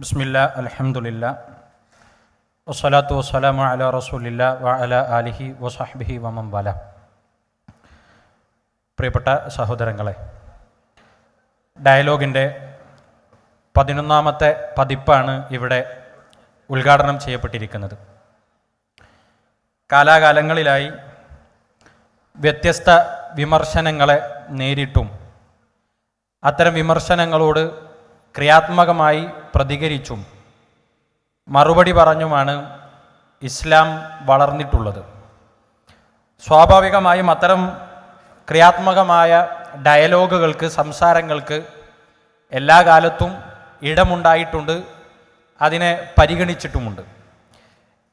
ബിസ്മില്ല അലഹമുല്ല വസ്സലാത്തു വസ്സലാമു അല റസൂലില്ല വ അല അലിഹി വസാഹ്ബിഹി വമം വല. പ്രിയപ്പെട്ട സഹോദരങ്ങളെ ഡയലോഗിന്റെ പതിനൊന്നാമത്തെ പതിപ്പാണ് ഇവിടെ ഉദ്ഘാടനം ചെയ്യപ്പെട്ടിരിക്കുന്നത്. കാലാകാലങ്ങളിലായി വ്യത്യസ്ത വിമർശനങ്ങളെ നേരിട്ടും അത്തരം വിമർശനങ്ങളോട് ക്രിയാത്മകമായി പ്രതികരിച്ചും മറുപടി പറഞ്ഞുമാണ് ഇസ്ലാം വളർന്നിട്ടുള്ളത്. സ്വാഭാവികമായും അത്തരം ക്രിയാത്മകമായ ഡയലോഗുകൾക്ക് സംസാരങ്ങൾക്ക് എല്ലാ കാലത്തും ഇടമുണ്ടായിട്ടുണ്ട് അതിനെ പരിഗണിച്ചിട്ടുമുണ്ട്.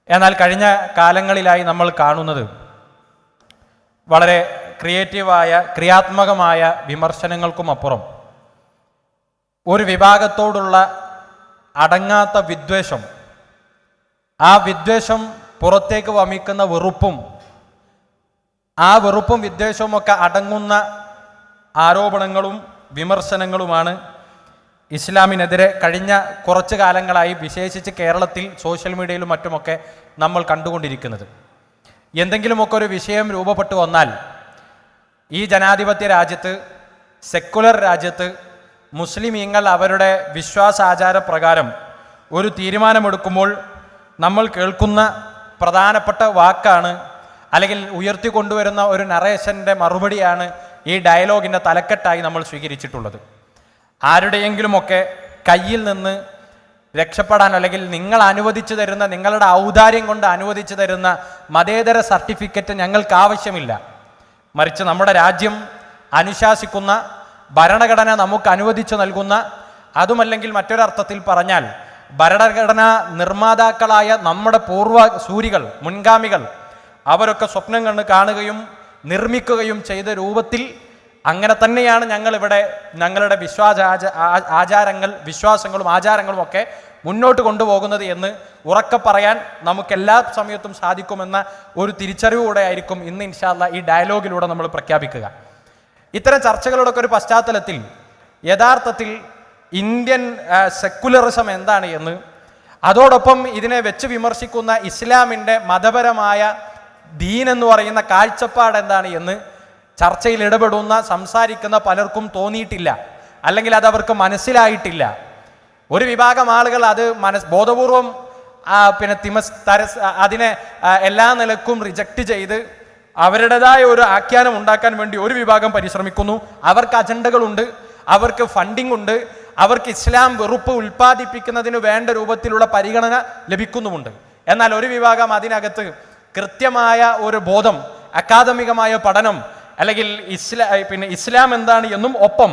എന്നാൽ കഴിഞ്ഞ കാലങ്ങളിലായി നമ്മൾ കാണുന്നത് വളരെ ക്രിയേറ്റീവായ ക്രിയാത്മകമായ വിമർശനങ്ങൾക്കും അപ്പുറം ഒരു വിഭാഗത്തോടുള്ള അടങ്ങാത്ത വിദ്വേഷം. ആ വിദ്വേഷം പുറത്തേക്ക് വമിക്കുന്ന വെറുപ്പും ആ വെറുപ്പും വിദ്വേഷവും ഒക്കെ അടങ്ങുന്ന ആരോപണങ്ങളും വിമർശനങ്ങളുമാണ് ഇസ്ലാമിനെതിരെ കഴിഞ്ഞ കുറച്ച് കാലങ്ങളായി വിശേഷിച്ച് കേരളത്തിൽ സോഷ്യൽ മീഡിയയിലും മറ്റുമൊക്കെ നമ്മൾ കണ്ടുകൊണ്ടിരിക്കുന്നത്. എന്തെങ്കിലുമൊക്കെ ഒരു വിഷയം രൂപപ്പെട്ടു വന്നാൽ ഈ ജനാധിപത്യ രാജ്യത്ത് സെക്കുലർ രാജ്യത്ത് മുസ്ലിമീങ്ങൾ അവരുടെ വിശ്വാസാചാര പ്രകാരം ഒരു തീരുമാനമെടുക്കുമ്പോൾ നമ്മൾ കേൾക്കുന്ന പ്രധാനപ്പെട്ട വാക്കാണ് അല്ലെങ്കിൽ ഉയർത്തിക്കൊണ്ടുവരുന്ന ഒരു നറേഷന്റെ മറുപടിയാണ് ഈ ഡയലോഗിന്റെ തലക്കെട്ടായി നമ്മൾ സ്വീകരിച്ചിട്ടുള്ളത്. ആരുടെയെങ്കിലുമൊക്കെ കയ്യിൽ നിന്ന് രക്ഷപ്പെടാൻ അല്ലെങ്കിൽ നിങ്ങൾ അനുവദിച്ചു തരുന്ന നിങ്ങളുടെ ഔദാര്യം കൊണ്ട് അനുവദിച്ചു തരുന്ന മതേതര സർട്ടിഫിക്കറ്റ് ഞങ്ങൾക്ക് ആവശ്യമില്ല. മറിച്ച് നമ്മുടെ രാജ്യം അനുശാസിക്കുന്ന ഭരണഘടന നമുക്ക് അനുവദിച്ചു നൽകുന്ന അതുമല്ലെങ്കിൽ മറ്റൊരർത്ഥത്തിൽ പറഞ്ഞാൽ ഭരണഘടനാ നിർമ്മാതാക്കളായ നമ്മുടെ പൂർവ സൂരികൾ മുൻഗാമികൾ അവരൊക്കെ സ്വപ്നം കണ്ട് കാണുകയും നിർമ്മിക്കുകയും ചെയ്ത രൂപത്തിൽ അങ്ങനെ തന്നെയാണ് ഞങ്ങളിവിടെ ഞങ്ങളുടെ വിശ്വാസ ആചാരങ്ങൾ വിശ്വാസങ്ങളും ആചാരങ്ങളും ഒക്കെ മുന്നോട്ട് കൊണ്ടുപോകുന്നത് എന്ന് ഉറക്കെ പറയാൻ നമുക്ക് എല്ലാ സമയത്തും സാധിക്കുമെന്ന ഒരു തിരിച്ചറിവോടെ ആയിരിക്കും ഇന്ന് ഇൻഷാല്ല ഈ ഡയലോഗിലൂടെ നമ്മൾ പ്രഖ്യാപിക്കുക. ഇത്തരം ചർച്ചകളോടൊക്കെ ഒരു പശ്ചാത്തലത്തിൽ യഥാർത്ഥത്തിൽ ഇന്ത്യൻ സെക്കുലറിസം എന്താണ് എന്ന് അതോടൊപ്പം ഇതിനെ വെച്ച് വിമർശിക്കുന്ന ഇസ്ലാമിന്റെ മതപരമായ ദീൻ എന്ന് പറയുന്ന കാഴ്ചപ്പാട് എന്താണ് എന്ന് ചർച്ചയിൽ ഇടപെടുന്ന സംസാരിക്കുന്ന പലർക്കും തോന്നിയിട്ടില്ല. അല്ലെങ്കിൽ അത് അവർക്ക് മനസ്സിലായിട്ടില്ല. ഒരു വിഭാഗം ആളുകൾ അത് മനസ് ബോധപൂർവം പിന്നെ തിമസ് തരസ് അതിനെ എല്ലാ നിലക്കും റിജക്റ്റ് ചെയ്ത് അവരുടേതായ ഒരു ആഖ്യാനം ഉണ്ടാക്കാൻ വേണ്ടി ഒരു വിഭാഗം പരിശ്രമിക്കുന്നു. അവർക്ക് അജണ്ടകളുണ്ട് അവർക്ക് ഫണ്ടിംഗ് ഉണ്ട് അവർക്ക് ഇസ്ലാം വെറുപ്പ് ഉൽപ്പാദിപ്പിക്കുന്നതിന് വേണ്ട രൂപത്തിലുള്ള പരിഗണന ലഭിക്കുന്നുമുണ്ട്. എന്നാൽ ഒരു വിഭാഗം അതിനകത്ത് കൃത്യമായ ഒരു ബോധം അക്കാദമികമായ പഠനം അല്ലെങ്കിൽ ഇസ്ലാ പിന്നെ ഇസ്ലാം എന്താണ് എന്നും ഒപ്പം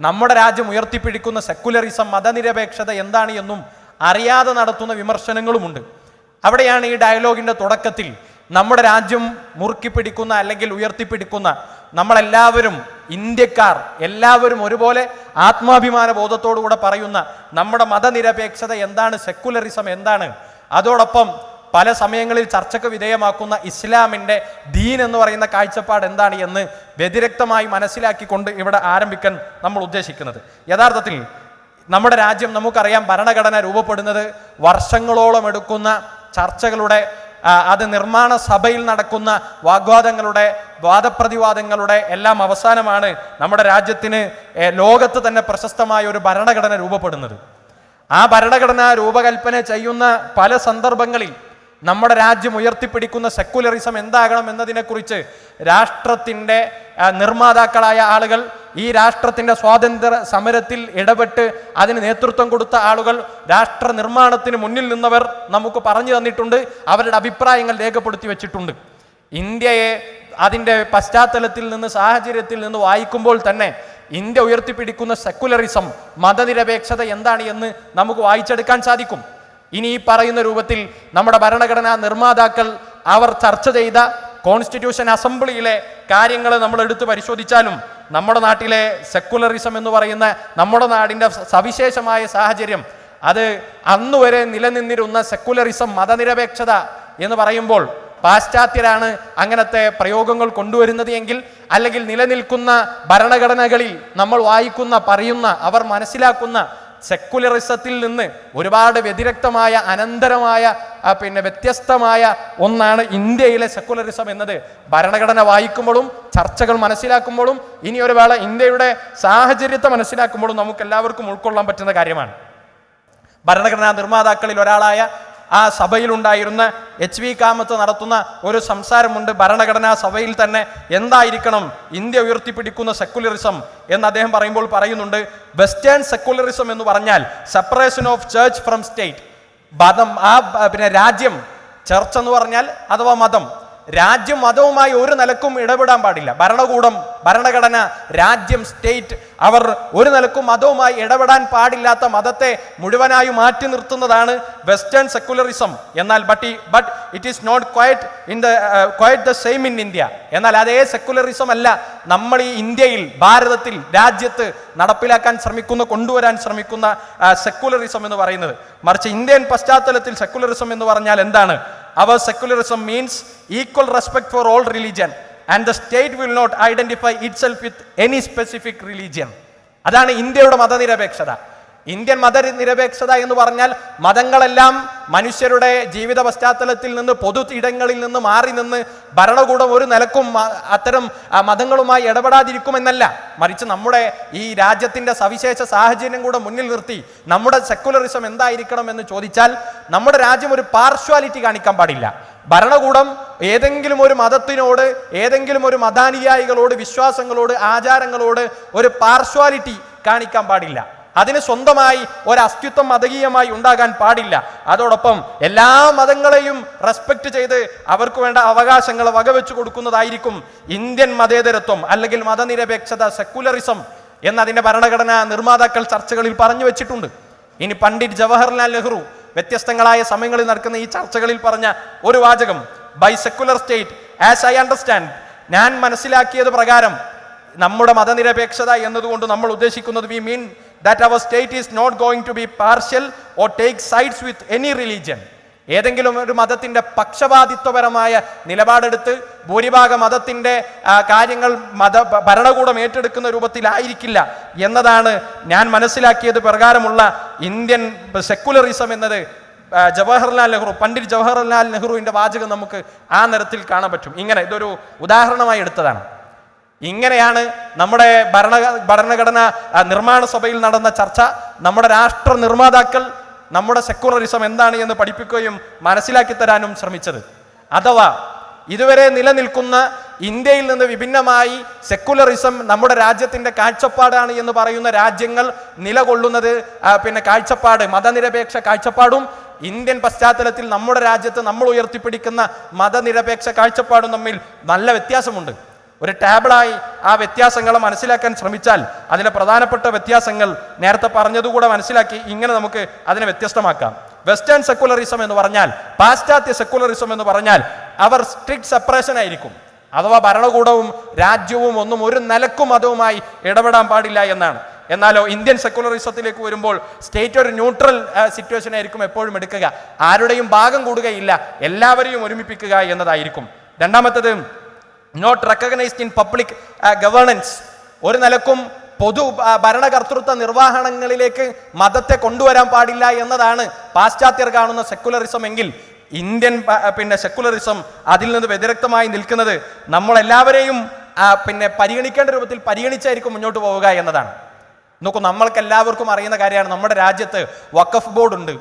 നമ്മുടെ രാജ്യം ഉയർത്തിപ്പിടിക്കുന്ന സെക്കുലറിസം മതനിരപേക്ഷത എന്താണ് എന്നും അറിയാതെ നടത്തുന്ന വിമർശനങ്ങളുമുണ്ട്. അവിടെയാണ് ഈ ഡയലോഗിന്റെ തുടക്കത്തിൽ നമ്മുടെ രാജ്യം മുറുക്കി പിടിക്കുന്ന അല്ലെങ്കിൽ ഉയർത്തിപ്പിടിക്കുന്ന നമ്മളെല്ലാവരും ഇന്ത്യക്കാർ എല്ലാവരും ഒരുപോലെ ആത്മാഭിമാന ബോധത്തോടുകൂടെ പറയുന്ന നമ്മുടെ മതനിരപേക്ഷത എന്താണ് സെക്കുലറിസം എന്താണ്? അതോടൊപ്പം പല സമയങ്ങളിൽ ചർച്ചയ്ക്ക് വിധേയമാക്കുന്ന ഇസ്ലാമിന്റെ ദീൻ എന്ന് പറയുന്ന കാഴ്ചപ്പാട് എന്താണ് എന്ന് വ്യതിരക്തമായി മനസ്സിലാക്കിക്കൊണ്ട് ഇവിടെ ആരംഭിക്കാൻ നമ്മൾ ഉദ്ദേശിക്കുന്നത്. യഥാർത്ഥത്തിൽ നമ്മുടെ രാജ്യം നമുക്കറിയാം ഭരണഘടന രൂപപ്പെടുന്നത് വർഷങ്ങളോളം എടുക്കുന്ന ചർച്ചകളുടെ അത് നിർമ്മാണ സഭയിൽ നടക്കുന്ന വാഗ്വാദങ്ങളുടെ വാദപ്രതിവാദങ്ങളുടെ എല്ലാം അവസാനമാണ് നമ്മുടെ രാജ്യത്തിന് ലോകത്ത് തന്നെ പ്രശസ്തമായ ഒരു ഭരണഘടന രൂപപ്പെടുന്നത്. ആ ഭരണഘടന രൂപകൽപ്പന ചെയ്യുന്ന പല സന്ദർഭങ്ങളിൽ നമ്മുടെ രാജ്യം ഉയർത്തിപ്പിടിക്കുന്ന സെക്കുലറിസം എന്താകണം എന്നതിനെക്കുറിച്ച് രാഷ്ട്രത്തിന്റെ നിർമ്മാതാക്കളായ ആളുകൾ ഈ രാഷ്ട്രത്തിന്റെ സ്വാതന്ത്ര്യ സമരത്തിൽ ഇടപെട്ട് അതിന് നേതൃത്വം കൊടുത്ത ആളുകൾ രാഷ്ട്ര നിർമ്മാണത്തിന് മുന്നിൽ നിന്നവർ നമുക്ക് പറഞ്ഞു തന്നിട്ടുണ്ട് അവരുടെ അഭിപ്രായങ്ങൾ രേഖപ്പെടുത്തി വെച്ചിട്ടുണ്ട്. ഇന്ത്യയെ അതിന്റെ പശ്ചാത്തലത്തിൽ നിന്ന് സാഹചര്യത്തിൽ നിന്ന് വായിക്കുമ്പോൾ തന്നെ ഇന്ത്യ ഉയർത്തിപ്പിടിക്കുന്ന സെക്കുലറിസം മതനിരപേക്ഷത എന്താണ് എന്ന് നമുക്ക് വായിച്ചെടുക്കാൻ സാധിക്കും. ഇനി ഈ പറയുന്ന രൂപത്തിൽ നമ്മുടെ ഭരണഘടനാ നിർമ്മാതാക്കൾ അവർ ചർച്ച ചെയ്ത കോൺസ്റ്റിറ്റ്യൂഷൻ അസംബ്ലിയിലെ കാര്യങ്ങൾ നമ്മൾ എടുത്തു പരിശോധിച്ചാലും നമ്മുടെ നാട്ടിലെ സെക്കുലറിസം എന്ന് പറയുന്ന നമ്മുടെ നാടിന്റെ സവിശേഷമായ സാഹചര്യം അത് അന്നുവരെ നിലനിന്നിരുന്ന സെക്കുലറിസം മതനിരപേക്ഷത എന്ന് പറയുമ്പോൾ പാശ്ചാത്യരാണ് അങ്ങനത്തെ പ്രയോഗങ്ങൾ കൊണ്ടുവരുന്നത് എങ്കിൽ അല്ലെങ്കിൽ നിലനിൽക്കുന്ന ഭരണഘടനകളിൽ നമ്മൾ വായിക്കുന്ന പറയുന്ന അവർ മനസ്സിലാക്കുന്ന സെക്കുലറിസത്തിൽ നിന്ന് ഒരുപാട് വ്യതിരക്തമായ അനന്തരമായ പിന്നെ വ്യത്യസ്തമായ ഒന്നാണ് ഇന്ത്യയിലെ സെക്കുലറിസം എന്നത്. ഭരണഘടന വായിക്കുമ്പോഴും ചർച്ചകൾ മനസ്സിലാക്കുമ്പോഴും ഇനി ഒരു വേള ഇന്ത്യയുടെ സാഹചര്യത്തെ മനസ്സിലാക്കുമ്പോഴും നമുക്ക് എല്ലാവർക്കും ഉൾക്കൊള്ളാൻ പറ്റുന്ന കാര്യമാണ്. ഭരണഘടനാ നിർമ്മാതാക്കളിൽ ഒരാളായ ആ സഭയിലുണ്ടായിരുന്ന എച്ച് വി കാമത്ത് നടത്തുന്ന ഒരു സംസാരമുണ്ട് ഭരണഘടനാ സഭയിൽ തന്നെ. എന്തായിരിക്കണം? ഇന്ത്യ ഉയർത്തിപ്പിടിക്കുന്ന സെക്കുലറിസം എന്ന് അദ്ദേഹം പറയുമ്പോൾ പറയുന്നുണ്ട്. വെസ്റ്റേൺ സെക്കുലറിസം എന്ന് പറഞ്ഞാൽ separation of church from state. മതം ആ പിന്നെ രാജ്യം ചർച്ച് എന്ന് പറഞ്ഞാൽ അഥവാ മതം. രാജ്യം മതവുമായി ഒരു നിലക്കും ഇടപെടാൻ പാടില്ല. ഭരണകൂടം ഭരണഘടന രാജ്യം സ്റ്റേറ്റ് അവർ ഒരു നിലക്കും മതവുമായി ഇടപെടാൻ പാടില്ലാത്ത മതത്തെ മുഴുവനായി മാറ്റി നിർത്തുന്നതാണ് വെസ്റ്റേൺ സെക്കുലറിസം എന്നാൽ but but it is not quite in the quite the same in India എന്നാൽ അതേ സെക്കുലറിസം അല്ല നമ്മൾ ഈ ഇന്ത്യയിൽ ഭാരതത്തിൽ രാജ്യത്ത് നടപ്പിലാക്കാൻ ശ്രമിക്കുന്ന കൊണ്ടുവരാൻ ശ്രമിക്കുന്ന സെക്കുലറിസം എന്ന് പറയുന്നത്. മറിച്ച് ഇന്ത്യൻ പശ്ചാത്തലത്തിൽ സെക്കുലറിസം എന്ന് പറഞ്ഞാൽ എന്താണ്? അവർ secularism means equal respect for all religion and the state will not identify itself with any specific religion അതാണ് ഇന്ത്യയുടെ മതനിരപേക്ഷത. ഇന്ത്യൻ മതനിരപേക്ഷത എന്ന് പറഞ്ഞാൽ മതങ്ങളെല്ലാം മനുഷ്യരുടെ ജീവിത പശ്ചാത്തലത്തിൽ നിന്ന് പൊതു ഇടങ്ങളിൽ നിന്ന് മാറി നിന്ന് ഭരണകൂടം ഒരു നിലക്കും അത്തരം മതങ്ങളുമായി ഇടപെടാതിരിക്കുമെന്നല്ല. മറിച്ച് നമ്മുടെ ഈ രാജ്യത്തിന്റെ സവിശേഷ സാഹചര്യം കൂടെ മുന്നിൽ നിർത്തി നമ്മുടെ സെക്കുലറിസം എന്തായിരിക്കണം എന്ന് ചോദിച്ചാൽ നമ്മുടെ രാജ്യം ഒരു പാർഷ്വാലിറ്റി കാണിക്കാൻ പാടില്ല. ഭരണകൂടം ഏതെങ്കിലും ഒരു മതത്തിനോട് ഏതെങ്കിലും ഒരു മതാനുയായികളോട് വിശ്വാസങ്ങളോട് ആചാരങ്ങളോട് ഒരു പാർഷ്വാലിറ്റി കാണിക്കാൻ പാടില്ല. അതിന് സ്വന്തമായി ഒരസ്തിത്വം മതകീയമായി ഉണ്ടാകാൻ പാടില്ല. അതോടൊപ്പം എല്ലാ മതങ്ങളെയും റെസ്പെക്ട് ചെയ്ത് അവർക്ക് വേണ്ട അവകാശങ്ങൾ വകവെച്ചു കൊടുക്കുന്നതായിരിക്കും ഇന്ത്യൻ മതേതരത്വം അല്ലെങ്കിൽ മതനിരപേക്ഷത സെക്കുലറിസം എന്നതിന്റെ ഭരണഘടനാ നിർമ്മാതാക്കൾ ചർച്ചകളിൽ പറഞ്ഞു വെച്ചിട്ടുണ്ട്. ഇനി പണ്ഡിറ്റ് ജവഹർലാൽ നെഹ്റു വ്യത്യസ്തങ്ങളായ സമയങ്ങളിൽ നടക്കുന്ന ഈ ചർച്ചകളിൽ പറഞ്ഞ ഒരു വാചകം by secular state as I understand ഞാൻ മനസ്സിലാക്കിയത് പ്രകാരം നമ്മുടെ മതനിരപേക്ഷത എന്നതുകൊണ്ട് നമ്മൾ ഉദ്ദേശിക്കുന്നത് we mean that our state is not going to be partial or take sides with any religion ഏതെങ്കിലും ഒരു മതത്തിന്റെ പക്ഷപാതിത്വപരമായ നിലപാടെടുത്ത് ഭൂരിഭാഗം മതത്തിന്റെ ആ, കാര്യങ്ങൾ മത ഭരണകൂടം ഏറ്റെടുക്കുന്ന രൂപത്തിലായിരിക്കില്ല എന്നതാണ് ഞാൻ മനസ്സിലാക്കിയത് പ്രകാരമുള്ള ഇന്ത്യൻ സെക്കുലറിസം എന്നത് ജവഹർലാൽ നെഹ്റു പണ്ഡിറ്റ് ജവഹർലാൽ നെഹ്റുവിന്റെ വാചകം നമുക്ക് ആ നിരത്തിൽ കാണാൻ പറ്റും. ഇങ്ങനെ ഇതൊരു ഉദാഹരണമായി എടുത്തതാണ്. ഇങ്ങനെയാണ് നമ്മുടെ ഭരണ ഭരണഘടന നിർമ്മാണ സഭയിൽ നടന്ന ചർച്ച. നമ്മുടെ രാഷ്ട്ര നിർമ്മാതാക്കൾ നമ്മുടെ സെക്കുലറിസം എന്താണ് എന്ന് പഠിപ്പിക്കുകയും മനസ്സിലാക്കി തരാനും ശ്രമിച്ചത്. അഥവാ ഇതുവരെ നിലനിൽക്കുന്ന ഇന്ത്യയിൽ നിന്ന് വിഭിന്നമായി സെക്കുലറിസം നമ്മുടെ രാജ്യത്തിന്റെ കാഴ്ചപ്പാടാണ് എന്ന് പറയുന്ന രാജ്യങ്ങൾ നിലകൊള്ളുന്നത് പിന്നെ കാഴ്ചപ്പാട് മതനിരപേക്ഷ കാഴ്ചപ്പാടും ഇന്ത്യൻ പശ്ചാത്തലത്തിൽ നമ്മുടെ രാജ്യത്ത് നമ്മൾ ഉയർത്തിപ്പിടിക്കുന്ന മതനിരപേക്ഷ കാഴ്ചപ്പാടും തമ്മിൽ നല്ല വ്യത്യാസമുണ്ട്. ഒരു ടാബിളായി ആ വ്യത്യാസങ്ങൾ മനസ്സിലാക്കാൻ ശ്രമിച്ചാൽ അതിലെ പ്രധാനപ്പെട്ട വ്യത്യാസങ്ങൾ നേരത്തെ പറഞ്ഞതുകൂടെ മനസ്സിലാക്കി ഇങ്ങനെ നമുക്ക് അതിനെ വ്യത്യസ്തമാക്കാം. വെസ്റ്റേൺ സെക്കുലറിസം എന്ന് പറഞ്ഞാൽ പാശ്ചാത്യ സെക്കുലറിസം എന്ന് പറഞ്ഞാൽ അവർ സ്ട്രിക്ട് സെപ്പറേഷൻ ആയിരിക്കും. അഥവാ ഭരണകൂടവും രാജ്യവും ഒന്നും ഒരു നിലക്കും അതുമായി ഇടപെടാൻ പാടില്ല എന്നാണ്. എന്നാലോ ഇന്ത്യൻ സെക്കുലറിസത്തിലേക്ക് വരുമ്പോൾ സ്റ്റേറ്റ് ഒരു ന്യൂട്രൽ സിറ്റുവേഷൻ ആയിരിക്കും എപ്പോഴും എടുക്കുക. ആരുടെയും ഭാഗം കൂടുകയില്ല. എല്ലാവരെയും ഒരുമിപ്പിക്കുക എന്നതായിരിക്കും. രണ്ടാമത്തത് not recognised in public governance ഒരു നിലക്കും പൊതു ഭരണകർത്തൃത്വ നിർവഹണങ്ങളിലേക്ക് മതത്തെ കൊണ്ടുവരാൻ പാടില്ല എന്നതാണ് പാശ്ചാത്യർ കാണുന്ന സെക്കുലറിസം എങ്കിൽ ഇന്ത്യൻ പിന്നെ സെക്കുലറിസം അതിൽ നിന്ന് വ്യതിരക്തമായി നിൽക്കുന്നത് നമ്മളെല്ലാവരെയും പിന്നെ പരിഗണിക്കേണ്ട രൂപത്തിൽ പരിഗണിച്ചായിരിക്കും മുന്നോട്ട് പോവുക എന്നതാണ്. നോക്കൂ നമ്മൾക്ക് എല്ലാവർക്കും അറിയുന്ന കാര്യമാണ് നമ്മുടെ രാജ്യത്ത് വഖഫ് ബോർഡ് ഉണ്ട്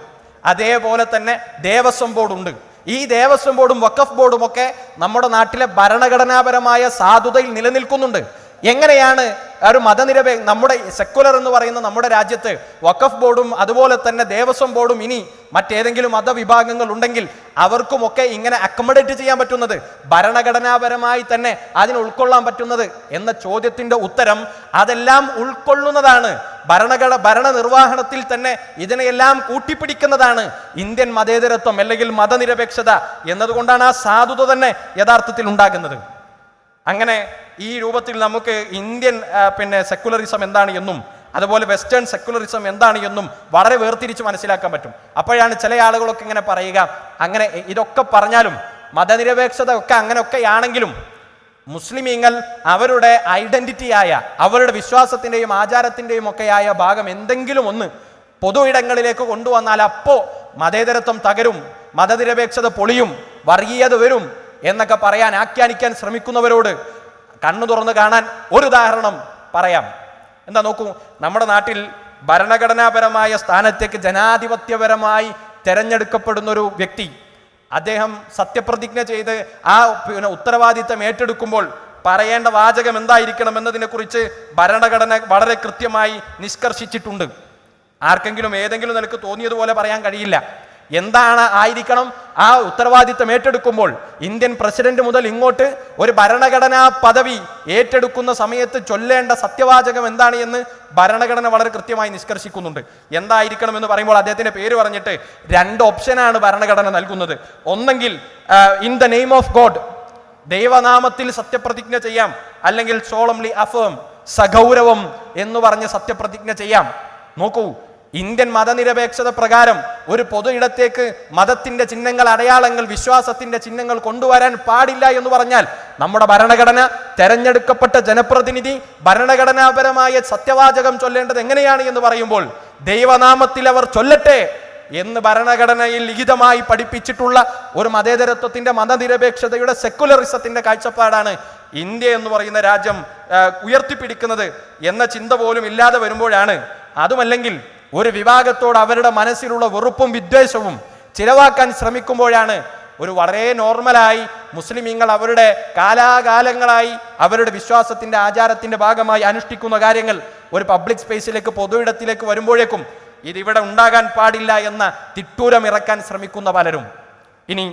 അതേപോലെ തന്നെ ദേവസ്വം ബോർഡ് ഉണ്ട് ഈ ദേവസ്വം ബോർഡും വക്കഫ് ബോർഡും ഒക്കെ നമ്മുടെ നാട്ടിലെ ഭരണഘടനാപരമായ സാധുതയിൽ നിലനിൽക്കുന്നുണ്ട്. എങ്ങനെയാണ് ഒരു മതനിരപേ നമ്മുടെ സെക്കുലർ എന്ന് പറയുന്ന നമ്മുടെ രാജ്യത്ത് വഖഫ് ബോർഡും അതുപോലെ തന്നെ ദേവസ്വം ബോർഡും ഇനി മറ്റേതെങ്കിലും മതവിഭാഗങ്ങൾ ഉണ്ടെങ്കിൽ അവർക്കുമൊക്കെ ഇങ്ങനെ അക്കമഡേറ്റ് ചെയ്യാൻ പറ്റുന്നത് ഭരണഘടനാപരമായി തന്നെ അതിന് ഉൾക്കൊള്ളാൻ പറ്റുന്നത് എന്ന ചോദ്യത്തിന്റെ ഉത്തരം അതെല്ലാം ഉൾക്കൊള്ളുന്നതാണ്. ഭരണഘട ഭരണനിർവഹണത്തിൽ തന്നെ ഇതിനെയെല്ലാം കൂട്ടിപ്പിടിക്കുന്നതാണ് ഇന്ത്യൻ മതേതരത്വം അല്ലെങ്കിൽ മതനിരപേക്ഷത എന്നതുകൊണ്ടാണ് ആ സാധുത തന്നെ യഥാർത്ഥത്തിൽ ഉണ്ടാകുന്നത്. അങ്ങനെ ഈ രൂപത്തിൽ നമുക്ക് ഇന്ത്യൻ പിന്നെ സെക്കുലറിസം എന്താണ് എന്നും അതുപോലെ വെസ്റ്റേൺ സെക്കുലറിസം എന്താണ് എന്നും വളരെ വേർതിരിച്ച് മനസ്സിലാക്കാൻ പറ്റും. അപ്പോഴാണ് ചില ആളുകളൊക്കെ ഇങ്ങനെ പറയുക. അങ്ങനെ ഇതൊക്കെ പറഞ്ഞാലും മതനിരപേക്ഷത ഒക്കെ അങ്ങനെയൊക്കെയാണെങ്കിലും മുസ്ലിമീങ്ങൾ അവരുടെ ഐഡന്റിറ്റിയായ അവരുടെ വിശ്വാസത്തിന്റെയും ആചാരത്തിന്റെയും ഒക്കെയായ ഭാഗം എന്തെങ്കിലും ഒന്ന് പൊതു ഇടങ്ങളിലേക്ക് കൊണ്ടുവന്നാൽ അപ്പോ മതേതരത്വം തകരും മതനിരപേക്ഷത പൊളിയും വർഗീയത വരും എന്നൊക്കെ പറയാൻ ആഖ്യാനിക്കാൻ ശ്രമിക്കുന്നവരോട് കണ്ണു തുറന്ന് കാണാൻ ഒരു ഉദാഹരണം പറയാം. എന്താ നോക്കൂ നമ്മുടെ നാട്ടിൽ ഭരണഘടനാപരമായ സ്ഥാനത്തേക്ക് ജനാധിപത്യപരമായി തെരഞ്ഞെടുക്കപ്പെടുന്ന ഒരു വ്യക്തി അദ്ദേഹം സത്യപ്രതിജ്ഞ ചെയ്ത് ആ പിന്നെ ഉത്തരവാദിത്തം ഏറ്റെടുക്കുമ്പോൾ പറയേണ്ട വാചകം എന്തായിരിക്കണം എന്നതിനെക്കുറിച്ച് ഭരണഘടന വളരെ കൃത്യമായി നിഷ്കർഷിച്ചിട്ടുണ്ട്. ആർക്കെങ്കിലും ഏതെങ്കിലും നിനക്ക് തോന്നിയതുപോലെ പറയാൻ കഴിയില്ല. എന്താണ് ആയിരിക്കണം? ആ ഉത്തരവാദിത്തം ഏറ്റെടുക്കുമ്പോൾ ഇന്ത്യൻ പ്രസിഡന്റ് മുതൽ ഇങ്ങോട്ട് ഒരു ഭരണഘടനാ പദവി ഏറ്റെടുക്കുന്ന സമയത്ത് ചൊല്ലേണ്ട സത്യവാചകം എന്താണ് എന്ന് ഭരണഘടന വളരെ കൃത്യമായി നിഷ്കർഷിക്കുന്നുണ്ട്. എന്തായിരിക്കണം എന്ന് പറയുമ്പോൾ അദ്ദേഹത്തിന്റെ പേര് പറഞ്ഞിട്ട് രണ്ട് ഓപ്ഷനാണ് ഭരണഘടന നൽകുന്നത്. ഒന്നെങ്കിൽ in the name of God ദൈവനാമത്തിൽ സത്യപ്രതിജ്ഞ ചെയ്യാം. അല്ലെങ്കിൽ സോളംലി അഫേം സഗൗരവം എന്ന് പറഞ്ഞ് സത്യപ്രതിജ്ഞ ചെയ്യാം. നോക്കൂ ഇന്ത്യൻ മതനിരപേക്ഷത പ്രകാരം ഒരു പൊതു ഇടത്തേക്ക് മതത്തിന്റെ ചിഹ്നങ്ങൾ അടയാളങ്ങൾ വിശ്വാസത്തിന്റെ ചിഹ്നങ്ങൾ കൊണ്ടുവരാൻ പാടില്ല എന്ന് പറഞ്ഞാൽ നമ്മുടെ ഭരണഘടന തെരഞ്ഞെടുക്കപ്പെട്ട ജനപ്രതിനിധി ഭരണഘടനാപരമായ സത്യവാചകം ചൊല്ലേണ്ടത് എങ്ങനെയാണ് എന്ന് പറയുമ്പോൾ ദൈവനാമത്തിൽ അവർ ചൊല്ലട്ടെ എന്ന് ഭരണഘടനയിൽ ലിഖിതമായി പഠിപ്പിച്ചിട്ടുള്ള ഒരു മതേതരത്വത്തിന്റെ മതനിരപേക്ഷതയുടെ സെക്കുലറിസത്തിന്റെ കാഴ്ചപ്പാടാണ് ഇന്ത്യ എന്ന് പറയുന്ന രാജ്യം ഉയർത്തിപ്പിടിക്കുന്നത് എന്ന ചിന്ത പോലും ഇല്ലാതെ വരുമ്പോഴാണ്. അതുമല്ലെങ്കിൽ ഒരു വിഭാഗത്തോട് അവരുടെ മനസ്സിലുള്ള വെറുപ്പും വിദ്വേഷവും ചിലവാക്കാൻ ശ്രമിക്കുമ്പോഴാണ് ഒരു വളരെ നോർമലായി മുസ്ലിമീങ്ങൾ അവരുടെ കാലാകാലങ്ങളായി അവരുടെ വിശ്വാസത്തിന്റെ ആചാരത്തിന്റെ ഭാഗമായി അനുഷ്ഠിക്കുന്ന കാര്യങ്ങൾ ഒരു പബ്ലിക് സ്പേസിലേക്ക് പൊതുയിടത്തിലേക്ക് വരുമ്പോഴേക്കും ഇതിവിടെ ഉണ്ടാകാൻ പാടില്ല എന്ന തിട്ടൂരം ഇറക്കാൻ ശ്രമിക്കുന്ന പലരും. ഇനി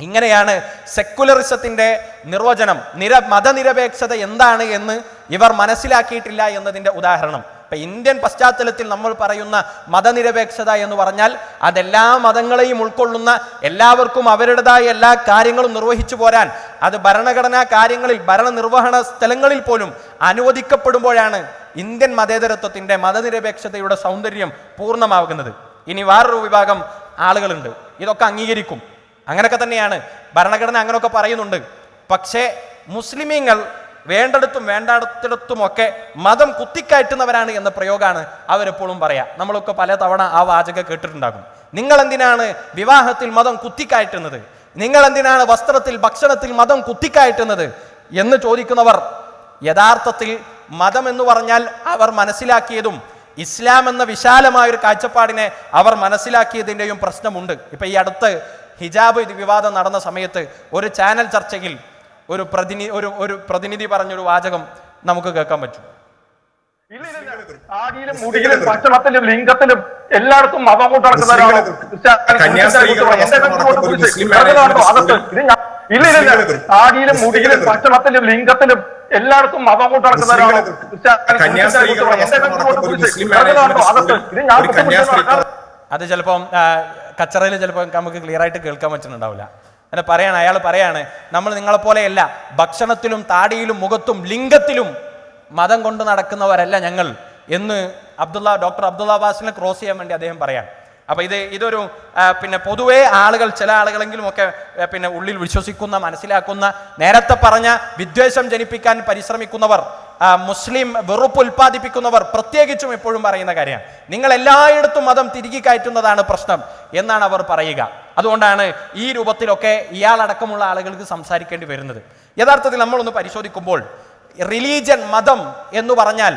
ഇങ്ങനെയാണ് സെക്കുലറിസത്തിന്റെ നിർവചനം. നിര മതനിരപേക്ഷത എന്താണ് എന്ന് ഇവർ മനസ്സിലാക്കിയിട്ടില്ല എന്നതിന്റെ ഉദാഹരണം. ഇപ്പൊ ഇന്ത്യൻ പശ്ചാത്തലത്തിൽ നമ്മൾ പറയുന്ന മതനിരപേക്ഷത എന്ന് പറഞ്ഞാൽ അതെല്ലാ മതങ്ങളെയും ഉൾക്കൊള്ളുന്ന എല്ലാവർക്കും അവരുടേതായ എല്ലാ കാര്യങ്ങളും നിർവഹിച്ചു പോരാൻ അത് ഭരണഘടനാ കാര്യങ്ങളിൽ ഭരണനിർവഹണ സ്ഥലങ്ങളിൽ പോലും അനുവദിക്കപ്പെടുമ്പോഴാണ് ഇന്ത്യൻ മതേതരത്വത്തിന്റെ മതനിരപേക്ഷതയുടെ സൗന്ദര്യം പൂർണമാകുന്നത്. ഇനി വേറൊരു വിഭാഗം ആളുകളുണ്ട്. ഇതൊക്കെ അംഗീകരിക്കും. അങ്ങനെയൊക്കെ തന്നെയാണ്. ഭരണഘടന അങ്ങനെയൊക്കെ പറയുന്നുണ്ട്. പക്ഷേ മുസ്ലിമീങ്ങൾ വേണ്ടടുത്തും വേണ്ടാടത്തിടത്തും ഒക്കെ മതം കുത്തിക്കയറ്റുന്നവരാണ് എന്ന പ്രയോഗമാണ് അവരെപ്പോഴും പറയാം. നമ്മളൊക്കെ പല തവണ ആ വാചകം കേട്ടിട്ടുണ്ടാകും. നിങ്ങൾ എന്തിനാണ് വിവാഹത്തിൽ മതം കുത്തിക്കയറ്റുന്നത്? നിങ്ങൾ എന്തിനാണ് വസ്ത്രത്തിൽ ഭക്ഷണത്തിൽ മതം കുത്തിക്കയറ്റുന്നത്? എന്ന് ചോദിക്കുന്നവർ യഥാർത്ഥത്തിൽ മതം എന്ന് പറഞ്ഞാൽ അവർ മനസ്സിലാക്കിയതും ഇസ്ലാം എന്ന വിശാലമായ ഒരു കാഴ്ചപ്പാടിനെ അവർ മനസ്സിലാക്കിയതിന്റെയും പ്രശ്നമുണ്ട്. ഇപ്പൊ ഈ അടുത്ത് ഹിജാബ് വിവാദം നടന്ന സമയത്ത് ഒരു ചാനൽ ചർച്ചയിൽ ഒരു പ്രതിനിധി ഒരു ഒരു പ്രതിനിധി പറഞ്ഞൊരു വാചകം നമുക്ക് കേൾക്കാൻ പറ്റും. താടിയിലും മുടിയിലും ഭക്ഷണത്തിലും ലിംഗത്തിലും എല്ലായിടത്തും മതം കൊണ്ട് ഇല്ല ഇല്ല, താടിയിലും മുടിയിലും ഭക്ഷണത്തിലും ലിംഗത്തിലും എല്ലായിടത്തും മതം കൊണ്ട് നടക്കുന്ന അത് ചിലപ്പം കച്ചറയിൽ ചിലപ്പോൾ നമുക്ക് ക്ലിയർ ആയിട്ട് കേൾക്കാൻ പറ്റുന്നുണ്ടാവില്ല. അങ്ങനെ പറയാണ് അയാൾ പറയാണ് നമ്മൾ നിങ്ങളെപ്പോലെയല്ല ഭക്ഷണത്തിലും താടിയിലും മുഖത്തും ലിംഗത്തിലും മതം കൊണ്ട് നടക്കുന്നവരല്ല ഞങ്ങൾ. എന്ന് അബ്ദുള്ള ഡോക്ടർ അബ്ദുള്ള അബ്ബാസിനെ ക്രോസ് ചെയ്യാൻ വേണ്ടി അദ്ദേഹം പറയാം അപ്പൊ ഇത് ഇതൊരു പിന്നെ പൊതുവേ ആളുകൾ ചില ആളുകളെങ്കിലും ഒക്കെ പിന്നെ ഉള്ളിൽ വിശ്വസിക്കുന്ന മനസ്സിലാക്കുന്ന നേരത്തെ പറഞ്ഞ വിദ്വേഷം ജനിപ്പിക്കാൻ പരിശ്രമിക്കുന്നവർ മുസ്ലിം വെറുപ്പ് ഉൽപ്പാദിപ്പിക്കുന്നവർ പ്രത്യേകിച്ചും എപ്പോഴും പറയുന്ന കാര്യമാണ്. നിങ്ങൾ എല്ലായിടത്തും മതം തിരികെ കയറ്റുന്നതാണ് പ്രശ്നം എന്നാണ് അവർ പറയുക. അതുകൊണ്ടാണ് ഈ രൂപത്തിലൊക്കെ ഇയാളടക്കമുള്ള ആളുകൾക്ക് സംസാരിക്കേണ്ടി വരുന്നത്. യഥാർത്ഥത്തിൽ നമ്മളൊന്ന് പരിശോധിക്കുമ്പോൾ റിലീജൻ മതം എന്ന് പറഞ്ഞാൽ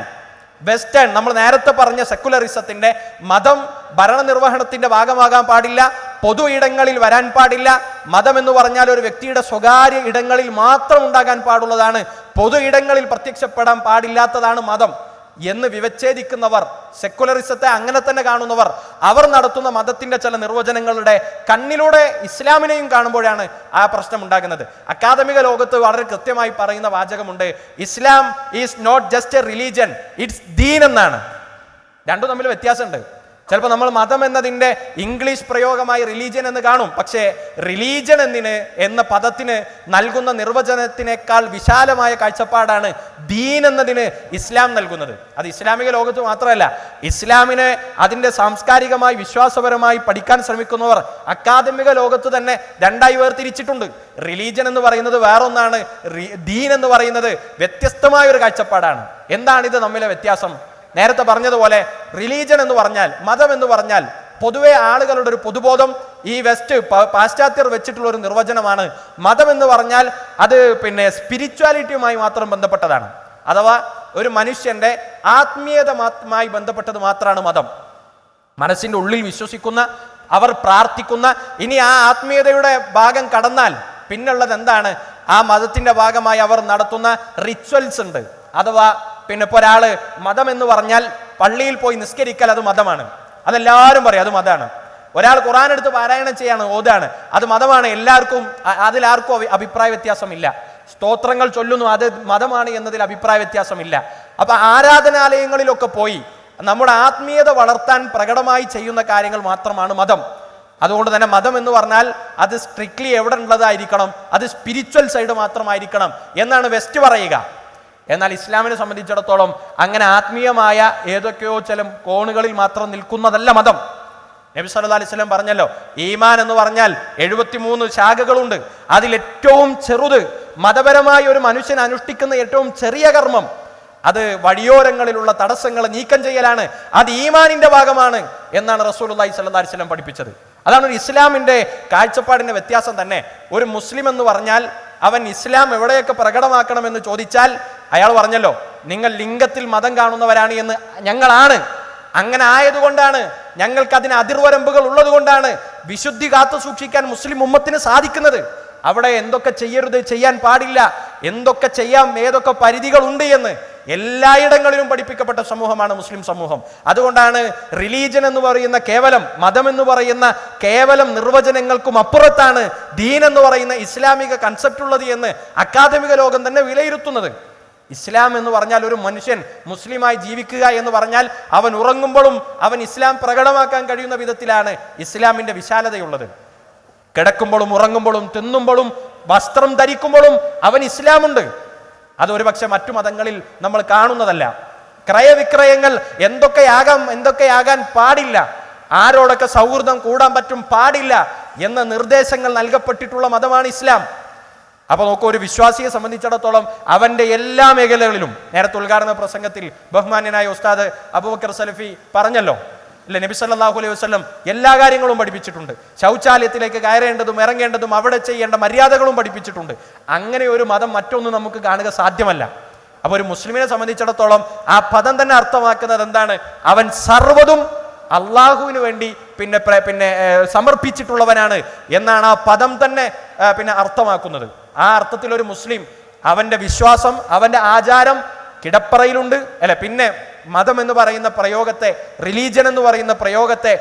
വെസ്റ്റേൺ നമ്മൾ നേരത്തെ പറഞ്ഞ സെക്കുലറിസത്തിന്റെ മതം ഭരണനിർവഹണത്തിന്റെ ഭാഗമാകാൻ പാടില്ല പൊതു ഇടങ്ങളിൽ വരാൻ പാടില്ല. മതം എന്ന് പറഞ്ഞാൽ ഒരു വ്യക്തിയുടെ സ്വകാര്യ ഇടങ്ങളിൽ മാത്രം ഉണ്ടാകാൻ പാടുള്ളതാണ്. പൊതു ഇടങ്ങളിൽ പ്രത്യക്ഷപ്പെടാൻ പാടില്ലാത്തതാണ് മതം. എന്ന് വിവച്ഛേദിക്കുന്നവർ സെക്കുലറിസത്തെ അങ്ങനെ തന്നെ കാണുന്നവർ അവർ നടത്തുന്ന മതത്തിന്റെ ചില നിർവചനങ്ങളുടെ കണ്ണിലൂടെ ഇസ്ലാമിനെയും കാണുമ്പോഴാണ് ആ പ്രശ്നം ഉണ്ടാകുന്നത്. അക്കാദമിക ലോകത്ത് വളരെ കൃത്യമായി പറയുന്ന വാചകമുണ്ട് Islam is not just a religion it's ദീൻ എന്നാണ്. രണ്ടും തമ്മിൽ വ്യത്യാസമുണ്ട്. ചിലപ്പോൾ നമ്മൾ മതം എന്നതിന്റെ ഇംഗ്ലീഷ് പ്രയോഗമായി റിലീജിയൻ എന്ന് കാണും. പക്ഷേ റിലീജിയൻ എന്നിന് എന്ന പദത്തിന് നൽകുന്ന നിർവചനത്തിനേക്കാൾ വിശാലമായ കാഴ്ചപ്പാടാണ് ദീൻ എന്നതിന് ഇസ്ലാം നൽകുന്നത്. അത് ഇസ്ലാമിക ലോകത്ത് മാത്രമല്ല ഇസ്ലാമിനെ അതിന്റെ സാംസ്കാരികമായി വിശ്വാസപരമായി പഠിക്കാൻ ശ്രമിക്കുന്നവർ അക്കാദമിക ലോകത്ത് തന്നെ രണ്ടായി വേർതിരിച്ചിട്ടുണ്ട്. റിലീജിയൻ എന്ന് പറയുന്നത് വേറൊന്നാണ് ദീൻ എന്ന് പറയുന്നത് വ്യത്യസ്തമായ ഒരു കാഴ്ചപ്പാടാണ്. എന്താണ് ഇത് തമ്മിലെ വ്യത്യാസം? നേരത്തെ പറഞ്ഞതുപോലെ റിലീജൻ എന്ന് പറഞ്ഞാൽ മതം എന്ന് പറഞ്ഞാൽ പൊതുവെ ആളുകളുടെ ഒരു പൊതുബോധം ഈ വെസ്റ്റ് പാശ്ചാത്യർ വെച്ചിട്ടുള്ള ഒരു നിർവചനമാണ്. മതം എന്ന് പറഞ്ഞാൽ അത് പിന്നെ സ്പിരിച്വാലിറ്റിയുമായി മാത്രം ബന്ധപ്പെട്ടതാണ്. അഥവാ ഒരു മനുഷ്യന്റെ ആത്മീയതമായി ബന്ധപ്പെട്ടത് മാത്രമാണ് മതം. മനസ്സിന്റെ ഉള്ളിൽ വിശ്വസിക്കുന്ന അവർ പ്രാർത്ഥിക്കുന്ന ഇനി ആ ആത്മീയതയുടെ ഭാഗം കടന്നാൽ പിന്നുള്ളത് എന്താണ്? ആ മതത്തിന്റെ ഭാഗമായി അവർ നടത്തുന്ന റിച്വൽസ് ഉണ്ട്. അഥവാ പിന്നെ ഇപ്പോൾ ഒരാൾ മതം എന്ന് പറഞ്ഞാൽ പള്ളിയിൽ പോയി നിസ്കരിക്കൽ അത് മതമാണ്. അതെല്ലാവരും പറയും അത് മതമാണ്. ഒരാൾ ഖുറാൻ എടുത്ത് പാരായണം ചെയ്യാണ് ഓതാണ്. അത് മതമാണ്. എല്ലാവർക്കും അതിലാർക്കും അഭിപ്രായ വ്യത്യാസമില്ല. സ്തോത്രങ്ങൾ ചൊല്ലുന്നു അത് മതമാണ് എന്നതിൽ അഭിപ്രായ വ്യത്യാസമില്ല. അപ്പൊ ആരാധനാലയങ്ങളിലൊക്കെ പോയി നമ്മുടെ ആത്മീയത വളർത്താൻ പ്രകടമായി ചെയ്യുന്ന കാര്യങ്ങൾ മാത്രമാണ് മതം. അതുകൊണ്ട് തന്നെ മതം എന്ന് പറഞ്ഞാൽ അത് സ്ട്രിക്ട്ലി എവിടെ ഉള്ളതായിരിക്കണം? അത് സ്പിരിച്വൽ സൈഡ് മാത്രമായിരിക്കണം എന്നാണ് വെസ്റ്റ് പറയുക. എന്നാൽ ഇസ്ലാമിനെ സംബന്ധിച്ചിടത്തോളം അങ്ങനെ ആത്മീയമായ ഏതൊക്കെയോ ചില കോണുകളിൽ മാത്രം നിൽക്കുന്നതല്ല മതം. നബി സല്ല അലൈഹി സ്വലം പറഞ്ഞല്ലോ ഈമാൻ എന്ന് പറഞ്ഞാൽ എഴുപത്തിമൂന്ന് ശാഖകളുണ്ട്. അതിൽ ഏറ്റവും ചെറുത് മതപരമായ ഒരു മനുഷ്യൻ അനുഷ്ഠിക്കുന്ന ഏറ്റവും ചെറിയ കർമ്മം. അത് വഴിയോരങ്ങളിലുള്ള തടസ്സങ്ങൾ നീക്കം ചെയ്യലാണ്. അത് ഈമാനിന്റെ ഭാഗമാണ് എന്നാണ് റസൂലുള്ളാഹി സ്വല്ലല്ലാഹു അലൈഹി സ്വലം പഠിപ്പിച്ചത്. അതാണ് ഒരു ഇസ്ലാമിന്റെ കാഴ്ചപ്പാടിന്റെ വ്യത്യാസം തന്നെ. ഒരു മുസ്ലിം എന്ന് പറഞ്ഞാൽ അവൻ ഇസ്ലാം എവിടെയൊക്കെ പ്രകടമാക്കണമെന്ന് ചോദിച്ചാൽ അയാൾ പറഞ്ഞല്ലോ നിങ്ങൾ ലിംഗത്തിൽ മതം കാണുന്നവരാണ് എന്ന് ഞങ്ങളാണ്. അങ്ങനെ ആയതുകൊണ്ടാണ് ഞങ്ങൾക്ക് അതിന് അതിർവരമ്പുകൾ ഉള്ളത് കൊണ്ടാണ് വിശുദ്ധി കാത്തു സൂക്ഷിക്കാൻ മുസ്ലിം ഉമ്മത്തിന് സാധിക്കുന്നത്. അവിടെ എന്തൊക്കെ ചെയ്യരുത് ചെയ്യാൻ പാടില്ല എന്തൊക്കെ ചെയ്യാം ഏതൊക്കെ പരിധികൾ ഉണ്ട് എന്ന് എല്ലായിടങ്ങളിലും പഠിപ്പിക്കപ്പെട്ട സമൂഹമാണ് മുസ്ലിം സമൂഹം. അതുകൊണ്ടാണ് റിലീജൻ എന്ന് പറയുന്ന കേവലം മതം എന്ന് പറയുന്ന കേവലം നിർവചനങ്ങൾക്കും അപ്പുറത്താണ് ദീൻ എന്ന് പറയുന്ന ഇസ്ലാമിക കൺസെപ്റ്റ് ഉള്ളത് എന്ന് അക്കാദമിക ലോകം തന്നെ വിലയിരുത്തുന്നത്. ഇസ്ലാം എന്ന് പറഞ്ഞാൽ ഒരു മനുഷ്യൻ മുസ്ലിമായി ജീവിക്കുക എന്ന് പറഞ്ഞാൽ അവൻ ഉറങ്ങുമ്പോഴും അവൻ ഇസ്ലാം പ്രകടമാക്കാൻ കഴിയുന്ന വിധത്തിലാണ് ഇസ്ലാമിന്റെ വിശാലതയുള്ളത്. കിടക്കുമ്പോഴും ഉറങ്ങുമ്പോഴും തിന്നുമ്പോഴും വസ്ത്രം ധരിക്കുമ്പോഴും അവൻ ഇസ്ലാമുണ്ട്. അത് ഒരുപക്ഷെ മറ്റു മതങ്ങളിൽ നമ്മൾ കാണുന്നതല്ല. ക്രയവിക്രയങ്ങൾ എന്തൊക്കെയാകാം എന്തൊക്കെയാകാൻ പാടില്ല. ആരോടൊക്കെ സൗഹൃദം കൂടാൻ പറ്റും പാടില്ല എന്ന നിർദ്ദേശങ്ങൾ നൽകപ്പെട്ടിട്ടുള്ള മതമാണ് ഇസ്ലാം. അപ്പൊ നോക്കൂ ഒരു വിശ്വാസിയെ സംബന്ധിച്ചിടത്തോളം അവന്റെ എല്ലാ മേഖലകളിലും നേരത്തെ ഉദ്ഘാടന പ്രസംഗത്തിൽ ബഹുമാന്യനായ ഉസ്താദ് അബൂബക്കർ സലഫി പറഞ്ഞല്ലോ അല്ലെ? നബി സല്ലാഹു അലൈഹി വസ്ലം എല്ലാ കാര്യങ്ങളും പഠിപ്പിച്ചിട്ടുണ്ട്. ശൗചാലയത്തിലേക്ക് കയറേണ്ടതും ഇറങ്ങേണ്ടതും അവിടെ ചെയ്യേണ്ട മര്യാദകളും പഠിപ്പിച്ചിട്ടുണ്ട്. അങ്ങനെ ഒരു മതം മറ്റൊന്നും നമുക്ക് കാണുക സാധ്യമല്ല. അപ്പൊ ഒരു മുസ്ലിമിനെ സംബന്ധിച്ചിടത്തോളം ആ പദം തന്നെ അർത്ഥമാക്കുന്നത് എന്താണ്? അവൻ സർവതും അള്ളാഹുവിന് വേണ്ടി പിന്നെ പിന്നെ സമർപ്പിച്ചിട്ടുള്ളവനാണ് എന്നാണ് ആ പദം തന്നെ പിന്നെ അർത്ഥമാക്കുന്നത്. ആ അർത്ഥത്തിൽ ഒരു മുസ്ലിം അവന്റെ വിശ്വാസം അവന്റെ ആചാരം കിടപ്പറയിലുണ്ട്. അല്ലെ? പിന്നെ മതം എന്ന് പറയുന്ന പ്രയോഗത്തെ റിലീജൻ എന്ന് പറയുന്ന പ്രയോഗത്തെ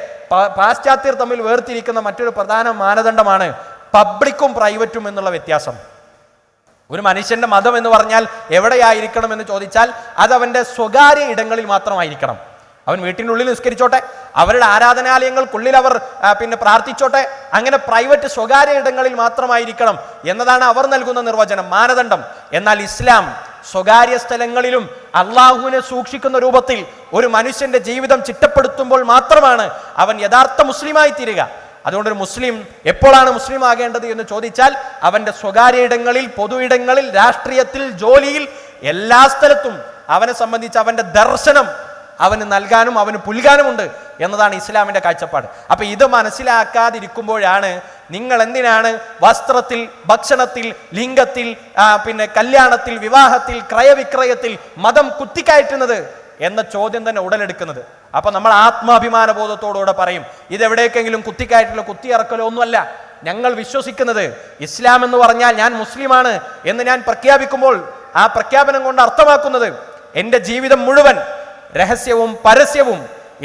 പാശ്ചാത്യർ തമ്മിൽ വേർതിരിക്കുന്ന മറ്റൊരു പ്രധാന മാനദണ്ഡമാണ് പബ്ലിക്കും പ്രൈവറ്റും എന്നുള്ള വ്യത്യാസം. ഒരു മനുഷ്യന്റെ മതം എന്ന് പറഞ്ഞാൽ എവിടെയായിരിക്കണം എന്ന് ചോദിച്ചാൽ അത് അവന്റെ സ്വകാര്യ ഇടങ്ങളിൽ മാത്രമായിരിക്കണം. അവൻ വീട്ടിന്റെ ഉള്ളിൽ നിസ്കരിച്ചോട്ടെ അവരുടെ ആരാധനാലയങ്ങൾക്കുള്ളിൽ അവർ പിന്നെ പ്രാർത്ഥിച്ചോട്ടെ അങ്ങനെ പ്രൈവറ്റ് സ്വകാര്യ ഇടങ്ങളിൽ മാത്രമായിരിക്കണം എന്നതാണ് അവർ നൽകുന്ന നിർവചനം മാനദണ്ഡം. എന്നാൽ ഇസ്ലാം സ്വകാര്യ സ്ഥലങ്ങളിലും അള്ളാഹുവിനെ സൂക്ഷിക്കുന്ന രൂപത്തിൽ ഒരു മനുഷ്യന്റെ ജീവിതം ചിട്ടപ്പെടുത്തുമ്പോൾ മാത്രമാണ് അവൻ യഥാർത്ഥ മുസ്ലിമായി തീരുക. അതുകൊണ്ട് ഒരു മുസ്ലിം എപ്പോഴാണ് മുസ്ലിം ആകേണ്ടത് എന്ന് ചോദിച്ചാൽ അവന്റെ സ്വകാര്യ ഇടങ്ങളിൽ പൊതു ഇടങ്ങളിൽ രാഷ്ട്രീയത്തിൽ ജോലിയിൽ എല്ലാ സ്ഥലത്തും അവനെ സംബന്ധിച്ച് അവന്റെ ദർശനം അവന് നൽകാനും അവന് പുൽകാനുമുണ്ട് എന്നതാണ് ഇസ്ലാമിന്റെ കാഴ്ചപ്പാട്. അപ്പോൾ ഇത് മനസ്സിലാക്കാതിരിക്കുമ്പോഴാണ് നിങ്ങൾ എന്തിനാണ് വസ്ത്രത്തിൽ ഭക്ഷണത്തിൽ ലിംഗത്തിൽ പിന്നെ കല്യാണത്തിൽ വിവാഹത്തിൽ ക്രയവിക്രയത്തിൽ മതം കുത്തിക്കയറ്റുന്നത് എന്ന ചോദ്യം തന്നെ ഉടലെടുക്കുന്നത്. അപ്പം നമ്മൾ ആത്മാഭിമാന ബോധത്തോടുകൂടെ പറയും ഇതെവിടേക്കെങ്കിലും കുത്തിക്കയറ്റലോ കുത്തിയിറക്കലോ ഒന്നുമല്ല. ഞങ്ങൾ വിശ്വസിക്കുന്നത് ഇസ്ലാം എന്ന് പറഞ്ഞാൽ ഞാൻ മുസ്ലിമാണ് എന്ന് ഞാൻ പ്രഖ്യാപിക്കുമ്പോൾ ആ പ്രഖ്യാപനം കൊണ്ട് അർത്ഥമാക്കുന്നത് എന്റെ ജീവിതം മുഴുവൻ രഹസ്യവും പരസ്യവും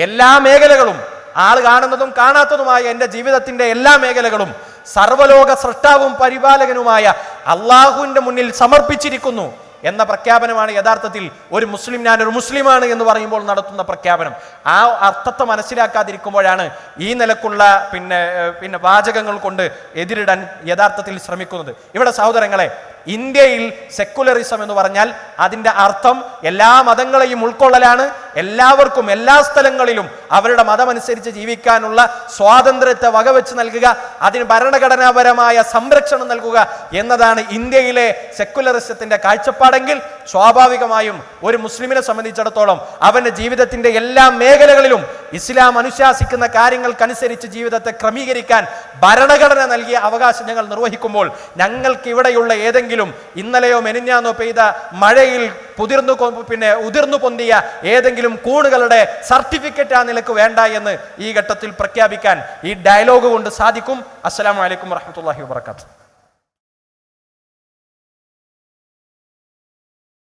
എല്ലാ മേഖലകളും ആൾ കാണുന്നതും കാണാത്തതുമായ എന്റെ ജീവിതത്തിന്റെ എല്ലാ മേഖലകളും സർവലോക സൃഷ്ടാവും പരിപാലകനുമായ അള്ളാഹുവിന്റെ മുന്നിൽ സമർപ്പിച്ചിരിക്കുന്നു. എന്ന പ്രഖ്യാപനമാണ് യഥാർത്ഥത്തിൽ ഒരു മുസ്ലിം ഞാൻ ഒരു മുസ്ലിമാണ് എന്ന് പറയുമ്പോൾ നടത്തുന്ന പ്രഖ്യാപനം. ആ അർത്ഥത്തെ മനസ്സിലാക്കാതിരിക്കുമ്പോഴാണ് ഈ നിലക്കുള്ള പിന്നെ പിന്നെ വാചകങ്ങൾ കൊണ്ട് എതിരിടാൻ യഥാർത്ഥത്തിൽ ശ്രമിക്കുന്നത്. ഇവിടെ സഹോദരങ്ങളെ ഇന്ത്യയിൽ സെക്കുലറിസം എന്ന് പറഞ്ഞാൽ അതിന്റെ അർത്ഥം എല്ലാ മതങ്ങളെയും ഉൾക്കൊള്ളലാണ്. എല്ലാവർക്കും എല്ലാ സ്ഥലങ്ങളിലും അവരുടെ മതമനുസരിച്ച് ജീവിക്കാനുള്ള സ്വാതന്ത്ര്യത്തെ വകവെച്ച് നൽകുക. അതിന് ഭരണഘടനാപരമായ സംരക്ഷണം നൽകുക എന്നതാണ് ഇന്ത്യയിലെ സെക്കുലറിസത്തിന്റെ കാഴ്ചപ്പാടെങ്കിൽ സ്വാഭാവികമായും ഒരു മുസ്ലിമിനെ സംബന്ധിച്ചിടത്തോളം അവന്റെ ജീവിതത്തിന്റെ എല്ലാ മേഖലകളിലും ഇസ്ലാം അനുശാസിക്കുന്ന കാര്യങ്ങൾക്കനുസരിച്ച് ജീവിതത്തെ ക്രമീകരിക്കാൻ ഭരണഘടന നൽകിയ അവകാശം ഞങ്ങൾ നിർവഹിക്കുമ്പോൾ ഞങ്ങൾക്ക് ഇവിടെയുള്ള ഏതെങ്കിലും ഇന്നലെയോ മെനിഞ്ഞാന്നോ പെയ്ത മഴയിൽ പുതിർന്നു പിന്നെ ഉതിർന്നു പൊന്തിയ ഏതെങ്കിലും കൂണുകളുടെ സർട്ടിഫിക്കറ്റ് ആ നിലയ്ക്ക് വേണ്ട എന്ന് ഈ ഘട്ടത്തിൽ പ്രഖ്യാപിക്കാൻ ഈ ഡയലോഗ് കൊണ്ട് സാധിക്കും. അസ്സലാമു അലൈക്കും വറഹമത്തല്ലാഹി വാബർക്കാത്തു